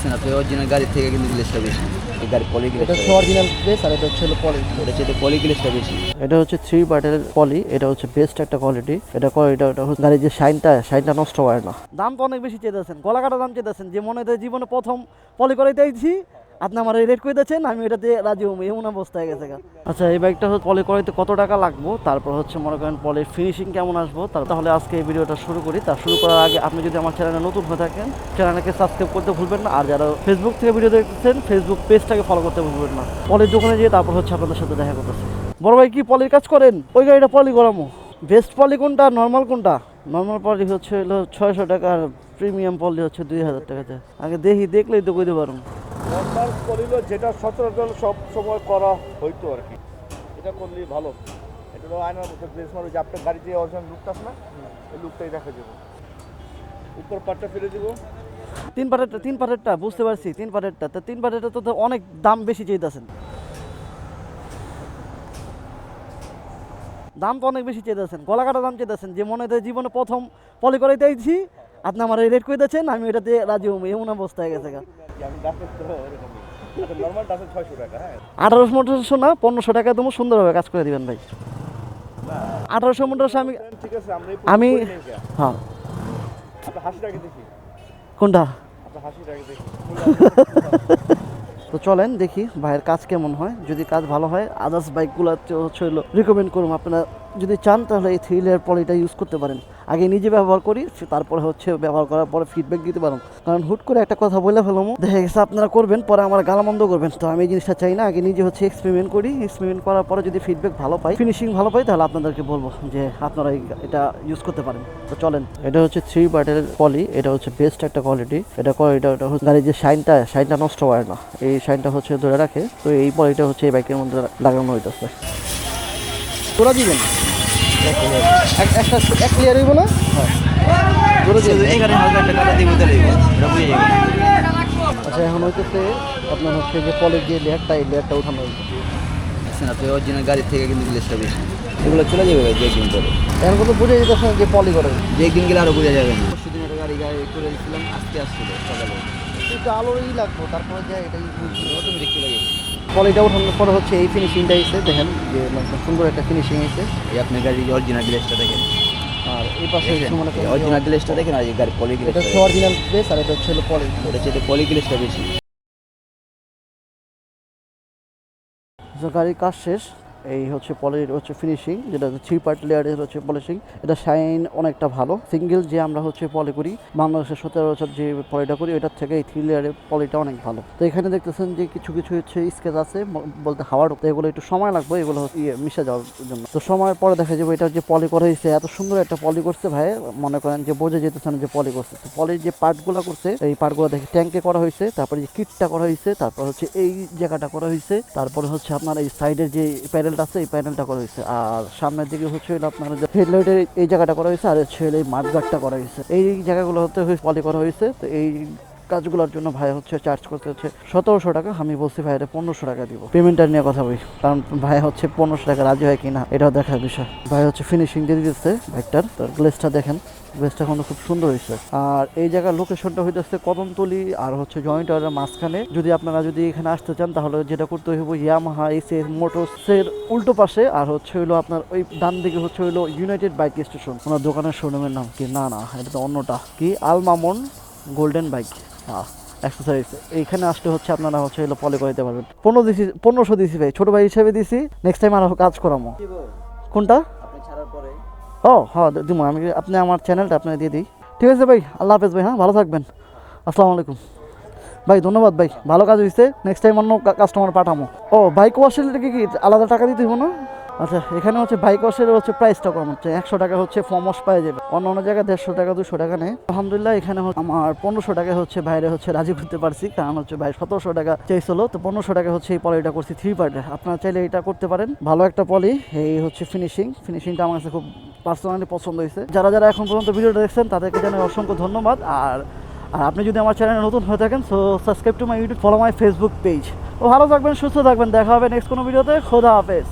দেখছেন আপনি অরিজিনাল গাড়ি থেকে কিন্তু গ্লেসটা বেশি। এই পলি এটা গ্লেসটা হচ্ছে অরিজিনাল বেস আর এটা হচ্ছে পলি এটা হচ্ছে পলি গ্লেসটা বেশি। এটা হচ্ছে থ্রি পার্টের পলি এটা হচ্ছে বেস্ট একটা কোয়ালিটি এটা কোয়ালিটি এটা হচ্ছে গাড়ির যে শাইনটা শাইনটা নষ্ট হয় না। দাম তো অনেক বেশি চেয়েছেন গলা কাটা দাম চেয়েছেন যে মনে হয় জীবনে প্রথম পলি করে দিয়েছি আপনি আমার রেট করে দিচ্ছেন আমি এটাতে রাজি হব, এমন অবস্থা হয়ে গেছে। আচ্ছা এই বাইকটা হচ্ছে পলি করাইতে কত টাকা লাগবো? তারপর হচ্ছে মনে করেন পলির ফিনিশিং কেমন আসব? তাহলে আজকে এই ভিডিওটা শুরু করি। তার শুরু করার আগে আপনি যদি আমার চ্যানেলে নতুন হয়ে থাকেন চ্যানেলকে সাবস্ক্রাইব করতে ভুলবেন না। আর যারা ফেসবুক থেকে ভিডিও দেখছেন ফেসবুক পেজটাকে ফলো করতে ভুলবেন না। পলির দোকানে যেয়ে তারপর হচ্ছে আপনাদের সাথে দেখা করতেছে। বড় ভাই, কি পলির কাজ করেন? ওই গাড়িটা পলি করামো। বেস্ট পলি কোনটা? নর্মাল কোনটা? নর্মাল পলি হচ্ছে হলো ছয়শো টাকা আর প্রিমিয়াম পলি হচ্ছে দুই হাজার টাকাতে। আগে দেখি, দেখলেই তো কইতে পারুন নর্মাল করিল যেটা সচরাচর সব সময় করা হইতো আর কি। এটা করলেই ভালো। এটা আয়নার মধ্যে প্লেস মারো যে আপনার গাড়ি যে অরিজিনাল লুকটা আছে না এই লুকটাই দেখা যাবে। উপর পাটটা ফিরে দিব। তিন পাটেরটা তিন পাটেরটা বুঝতে পারছি তিন পাটেরটা। তা তিন পাটেরটা তো অনেক দাম বেশি চাইতেছেন। দাম তো অনেক বেশি চেয়েছেন গলা কাটা দাম চেয়েছেন যে মনে হয় জীবনে প্রথম পলি করে দিয়েছি আপনি আমার রেট করে দিচ্ছেন আমি এটাতে রাজি হব। এমন অবস্থা হয়ে গেছে হ্যাঁ। আঠারোশো মোটরশো না পনেরোশো টাকা তুমি সুন্দরভাবে কাজ করে দিবেন ভাই। আঠারোশো মোটরশো আমি আমি-। হ্যাঁ। কোনটা? তো চলেন দেখি ভাইয়ের কাজ কেমন হয়। যদি কাজ ভালো হয় আদার্স বাইকগুলো হচ্ছে হলো রিকমেন্ড করুন আপনারা যদি চান তাহলে এই থ্রি লেয়ার পলিটা ইউজ করতে পারেন। আগে নিজে ব্যবহার করি তারপরে হচ্ছে ব্যবহার করার পরে ফিডব্যাক দিতে পারেন। কারণ হুট করে একটা কথা বলে ফেলাম দেখা গেছে আপনারা করবেন পরে আমার গালামন্দ করবেন। তো আমি এই জিনিসটা চাই না আগে নিজে হচ্ছে এক্সপেরিমেন্ট করি। এক্সপেরিমেন্ট করার পরে যদি ফিডব্যাক ভালো পাই ফিনিশিং ভালো পাই তাহলে আপনাদেরকে বলব যে আপনারা এটা ইউজ করতে পারেন। তো চলেন। এটা হচ্ছে থ্রি পার্টের পলি এটা হচ্ছে বেস্ট একটা কোয়ালিটি এটা কোয়ালিটি এটা হচ্ছে গাড়ির যে শাইনটা শাইনটা নষ্ট হয় না। এই শাইনটা হচ্ছে ধরে রাখে। তো এই পলিটা হচ্ছে এই বাইকের মধ্যে লাগানো হইতেছে। তোরা দিবেন। একটা এক ক্লিয়ার হইব না? যাবে আচ্ছা এখন হইতেছে আপনার হচ্ছে যে পলের যে লেয়ারটা এই লেয়ারটা উঠানো হয়েছে আপনি অরিজিনাল গাড়ি থেকে কিন্তু গ্লেসটা বেশি। এগুলো চলে যাবে ভাই যে একদিন পরে। এখন কিন্তু বুঝে যেতেছে যে পলি করে। যে একদিন গেলে আরও বোঝা যাবে না। পরশু দিন একটা গাড়ি গাড়ি করে দিয়েছিলাম আজকে আসছিল সকালে। একটু আলোই লাগবো তারপরে যে এটা অটোমেটিক চলে যাবে। পলিটা উঠানোর পরে হচ্ছে এই ফিনিশিংটা এসে দেখেন যে একদম সুন্দর একটা ফিনিশিং এসে। এই আপনার গাড়ির অরিজিনাল গ্লেসটা দেখেন। আর এই পাশে মনে করেন অরিজিনাল গ্লেসটা দেখেন আর এই গাড়ি পলি এটা গ্লেসটা হচ্ছে অরিজিনাল গ্লেস আর এটা হচ্ছে পলি ওটা হচ্ছে পলি গ্লেসটা বেশি। তো গাড়ির কাজ শেষ। এই হচ্ছে পলির হচ্ছে ফিনিশিং যেটা থ্রি পার্ট লেয়ারের হচ্ছে পলিশিং এটা শাইন অনেকটা ভালো। সিঙ্গেল যে আমরা হচ্ছে পলি করি, বাংলাদেশের সতেরো বছর যে পলিটা করি এটার থেকে এই থ্রি লেয়ারের পলিটা অনেক ভালো। তো এখানে দেখতেছেন যে কিছু কিছু হচ্ছে স্কেচ আছে বলতে হাওয়ার তো এগুলো একটু সময় লাগবে, এগুলো হচ্ছে ইয়ে মিশে যাওয়ার জন্য। তো সময়ের পরে দেখা যাবে এটা যে পলি করা হয়েছে, এত সুন্দর একটা পলি করছে ভাই। মনে করেন যে বোঝা যেতেছে না যে পলি করছে। তো পলির যে পার্টগুলো করছে, এই পার্টগুলো দেখে ট্যাঙ্কে করা হয়েছে, তারপরে যে কিটটা করা হয়েছে, তারপর হচ্ছে এই জায়গাটা করা হয়েছে, তারপরে হচ্ছে আপনার এই সাইডের যে প্যানেলটা আছে, এই প্যানেলটা করা হয়েছে। আর সামনের দিকে হচ্ছে আপনার হেডলাইটের এই জায়গাটা করা হয়েছে, আর হলো এই মাঠগাটটা করা হয়েছে। এই জায়গাগুলো হতে পলি করা হয়েছে। তো এই কাজগুলোর জন্য ভাই হচ্ছে চার্জ করতে হচ্ছে সতেরোশো টাকা। আমি বলছি ভাইরে পনেরোশো টাকা দিব। পেমেন্টটা নিয়ে কথা বলি। কারণ ভাই হচ্ছে পনেরোশো টাকা রাজি হয় কিনা, এটাও দেখার বিষয়। ভাই হচ্ছে ফিনিশিং দিয়ে দিচ্ছে বাইকটার তো গ্লেসটা দেখেন। গ্লেসটা কিন্তু খুব সুন্দর হয়েছে। আর এই জায়গার লোকেশনটা হইতে হইতেছে কদমতলি আর হচ্ছে জয়েন্ট জয়েন্টারের মাঝখানে। যদি আপনারা যদি এখানে আসতে চান তাহলে যেটা করতে হইব ইয়ামাহা এস এস মোটরসের উল্টো পাশে আর হচ্ছে হইল আপনার ওই ডান দিকে হচ্ছে হইল ইউনাইটেড বাইক স্টেশন ওনার দোকানের শোরুমের নাম কি? না না এটা তো অন্যটা। কি? আলমামন গোল্ডেন বাইক হ্যাঁ এক্সারসাইজ এইখানে আসলে হচ্ছে আপনারা হচ্ছে হলো ফলো করে দিতে পারবেন। পনেরো দিছি পনেরোশো দিছি ভাই। ছোটো ভাই হিসেবে দিছি। নেক্সট টাইম আরও কাজ করামো। কোনটা? আপনি ছাড়ার পরে। ও হ্যাঁ দিব আমি আপনি আমার চ্যানেলটা আপনাকে দিয়ে দিই। ঠিক আছে ভাই, আল্লাহ হাফেজ ভাই হ্যাঁ ভালো থাকবেন। আসসালামু আলাইকুম। ভাই, ধন্যবাদ ভাই, ভালো কাজ হয়েছে নেক্সট টাইম অন্য কাস্টমার পাঠামো। ও বাইক ওয়াশের কি কি আলাদা টাকা দিতে হব না? আচ্ছা এখানে হচ্ছে বাইক ওয়াশের হচ্ছে প্রাইসটা কম হচ্ছে, একশো টাকা হচ্ছে ফর্ম ওয়াশ পাওয়া যাবে। অন্য অন্য জায়গায় দেড়শো টাকা, দুশো টাকা নেই। আলহামদুলিল্লাহ, এখানে আমার পনেরোশো টাকা হচ্ছে বাইরে হচ্ছে রাজি করতে পারছি, কারণ হচ্ছে ভাই সতেরোশো টাকা চাইছিল, তো পনেরোশো টাকা হচ্ছে এই পলিটা করছি থ্রি পার্টে আপনারা চাইলে এটা করতে পারেন। ভালো একটা পলি এই হচ্ছে ফিনিশিং ফিনিশিংটা আমার কাছে খুব পার্সোনালি পছন্দ হয়েছে। যারা যারা এখন পর্যন্ত ভিডিওটা দেখছেন, তাদেরকে জানাই অসংখ্য ধন্যবাদ। আর আর আপনি যদি আমার চ্যানেলে নতুন হয়ে থাকেন so subscribe to my YouTube follow my Facebook page ও ভালো থাকবেন, সুস্থ থাকবেন, দেখা হবে নেক্সট কোনো ভিডিওতে, খোদা হাফেজ।